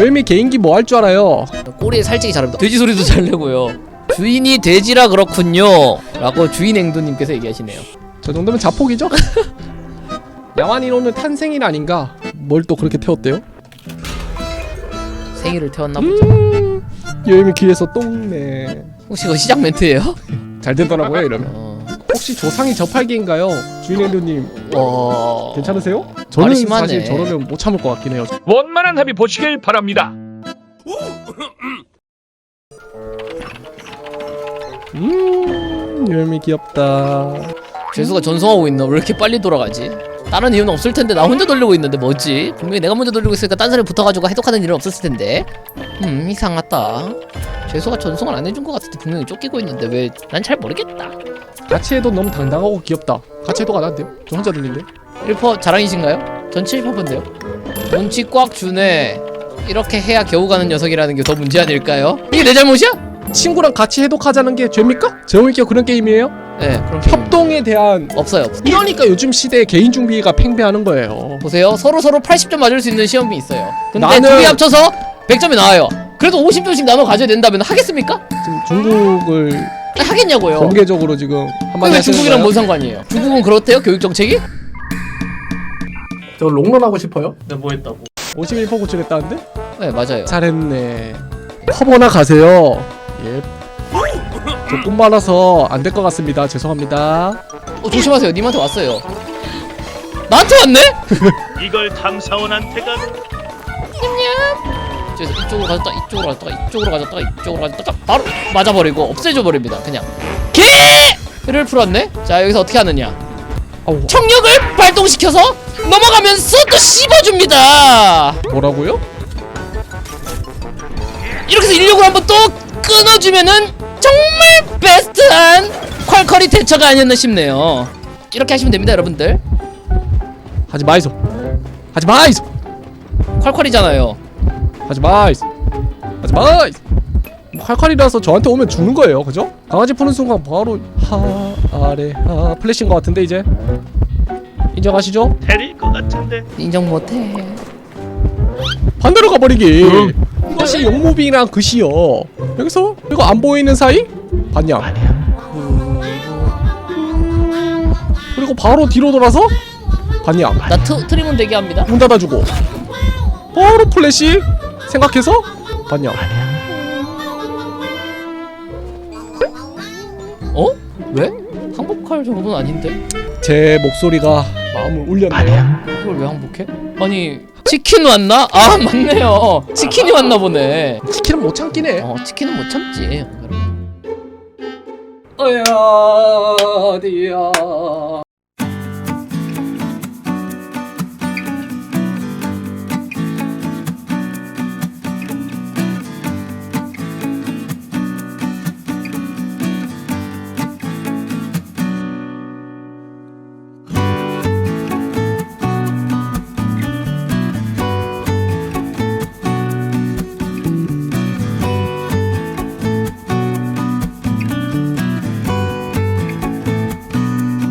여임이 개인기 뭐 할 줄 알아요? 꼬리에 살찌기 잘합니다. 돼지 소리도 잘 내고요. 주인이 돼지라 그렇군요. 라고 주인 행도님께서 얘기하시네요. 저 정도면 자폭이죠? 야만인오는 탄생일 아닌가? 뭘 또 그렇게 태웠대요? 생일을 태웠나 보죠. 음, 여임이 귀에서 똥내. 혹시 그거 시작 멘트예요? 잘 되더라고요 이러면. 어... 혹시 조상이 저팔계인가요? 주인 행도님 와... 괜찮으세요? 저는 말이 심하네. 사실 저러면 못 참을 것 같긴 해요. 원만한 합의 보시길 바랍니다. 음, 여임이 귀엽다. 죄수가 전송하고 있나? 왜 이렇게 빨리 돌아가지? 다른 이유는 없을 텐데 나 혼자 돌리고 있는데 뭐지? 분명히 내가 먼저 돌리고 있으니까 딴 사람이 붙어가지고 해독하는 일은 없었을 텐데 음 이상하다 죄수가 전송을 안 해준 것 같은데 분명히 쫓기고 있는데 왜 난 잘 모르겠다 같이 해도 너무 당당하고 귀엽다. 같이 해도 안 한대요? 저 혼자 들린대. 1퍼 자랑이신가요? 전 7퍼인데요 눈치 꽉 주네 이렇게 해야 겨우 가는 녀석이라는 게 더 문제 아닐까요? 이게 내 잘못이야? 친구랑 같이 해독하자는 게 죄입니까? 제목이 그런 게임이에요? 네 그럼 협 협동에 대한 없어요 없어요 이러니까 요즘 시대에 개인 중비가 팽배하는 거예요. 보세요 서로 서로 80점 맞을 수 있는 시험이 있어요 근데 나는- 둘이 합쳐서 100점이 나와요 그래도 50점씩 나눠 가져야 된다면 하겠습니까? 지금 중국을 아니, 하겠냐고요 공개적으로 지금 한마디 왜 하시는 중국이랑 거예요? 뭔 상관이에요? 중국은 그렇대요 교육 정책이? 저 롱런 하고 싶어요? 내가 뭐 했다고? 51% 고출했다는데? 네 맞아요. 잘했네. 커버나 가세요. 예. 저뿐 많아서 안 될 것 같습니다. 죄송합니다. 어, 조심하세요. 님한테 왔어요. 나한테 왔네? 이걸 탐사원한테 가 그래서 이쪽으로 가졌다 이쪽으로 가졌다가 이쪽으로 가졌다가 이쪽으로 가졌다가 바로 맞아버리고 없애줘 버립니다. 그냥 개를 풀었네. 자 여기서 어떻게 하느냐? 청력을 발동시켜서 넘어가면서 또 씹어줍니다. 뭐라고요? 이렇게 해서 인력을 한번 또 끊어주면은 정말 베스트한 콸콸이 대처가 아니었나 싶네요. 이렇게 하시면 됩니다, 여러분들. 하지 마이소. 하지 마이소. 콸콸이잖아요. 하지 마이소. 하지 마이소. 뭐 칼칼이라서 저한테 오면 죽는 거예요. 그죠? 강아지 푸는 순간 바로 하 아래 하 플래시인 것 같은데 이제 인정하시죠? 때릴 것 같은데 인정 못해. 반대로 가버리기. 이것이 용무빙이랑 그시여. 여기서 이거 안 보이는 사이 반냥. 그리고 바로 뒤로 돌아서 반냥. 나 트, 트림은 대기합니다. 문 닫아주고 바로 플래시 생각해서 반냥. 어? 왜? 항복할 정도는 아닌데? 제 목소리가 마음을 울렸네요. 그걸 왜 항복해? 아니 치킨 왔나? 아 맞네요. 치킨이 왔나 보네. 치킨은 못 참긴 해. 어 치킨은 못 참지. 어야 어디야